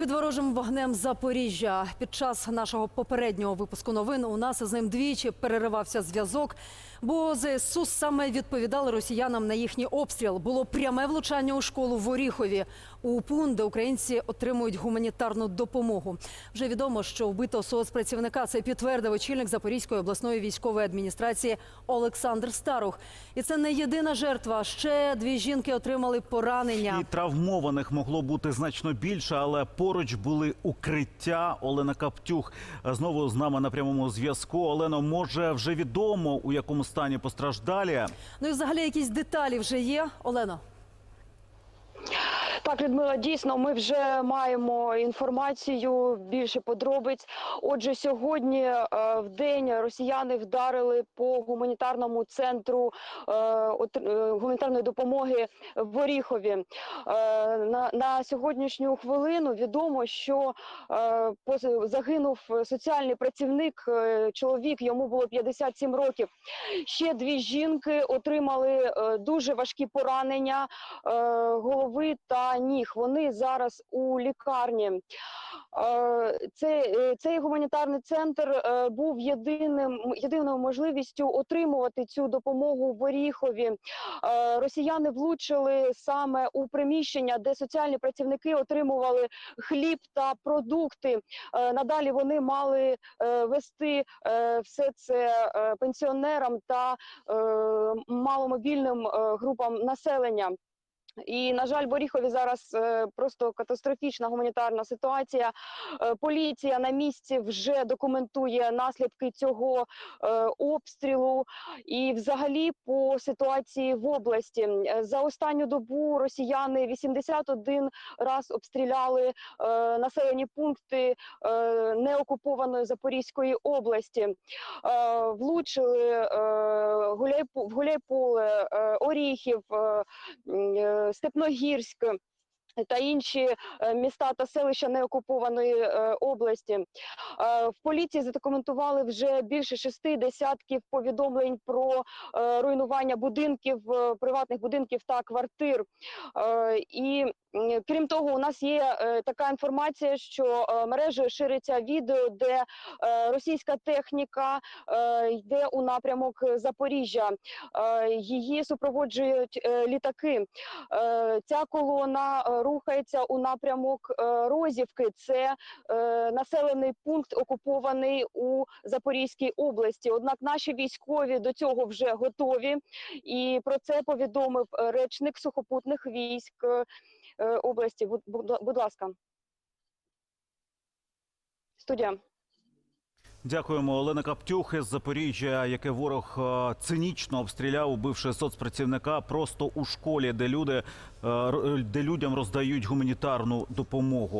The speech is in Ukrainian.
Під ворожим вогнем Запоріжжя під час нашого попереднього випуску новин у нас з ним двічі переривався зв'язок, бо ЗСУ саме відповідали росіянам на їхній обстріл. Було пряме влучання у школу в Оріхові у ПУН, де українці отримують гуманітарну допомогу. Вже відомо, що вбито соцпрацівника. Це підтвердив очільник Запорізької обласної військової адміністрації Олександр Старух. І це не єдина жертва. Ще дві жінки отримали поранення. І травмованих могло бути значно більше, але поруч були укриття. Олена Каптюх знову з нами на прямому зв'язку. Олено, може вже відомо у якому стані постраждалі? Ну і взагалі якісь деталі вже є. Олено. Так, Людмила, дійсно, ми вже маємо інформацію більше подробиць. Отже, сьогодні е, в день росіяни вдарили по гуманітарному центру е, е, гуманітарної допомоги в Оріхові. На, на сьогоднішню хвилину відомо, що загинув соціальний працівник, чоловік, йому було 57 років. Ще дві жінки отримали дуже важкі поранення голови та ніг. Вони зараз у лікарні. Е, Цей, е, цей гуманітарний центр е, був єдиним єдиною можливістю отримувати цю допомогу в Оріхові. Росіяни влучили саме у приміщення, де соціальні працівники отримували хліб та продукти. Надалі вони мали вести все це пенсіонерам та маломобільним групам населення. І на жаль, в Оріхові зараз е, просто катастрофічна гуманітарна ситуація. Е, поліція на місці вже документує наслідки цього е, обстрілу. І, взагалі, по ситуації в області за останню добу росіяни 81 раз обстріляли населені пункти неокупованої Запорізької області. Влучили в Гуляйполе, Оріхів. Степногірськ та інші е, міста та селища неокупованої е, області. Е, В поліції задокументували вже більше шести десятків повідомлень про руйнування будинків, приватних будинків та квартир. І крім того, у нас є така інформація, що мережею шириться відео, де російська техніка йде у напрямок Запоріжжя. Її супроводжують літаки. Ця колона рухається у напрямок е, Розівки. Це е, населений пункт, окупований у Запорізькій області. Однак наші військові до цього вже готові, і про це повідомив е, речник сухопутних військ області. Будь ласка. Студія. Дякуємо, Олена Каптюх із Запоріжжя, яке ворог е, цинічно обстріляв, убивши соцпрацівника просто у школі, де люди е, де людям роздають гуманітарну допомогу.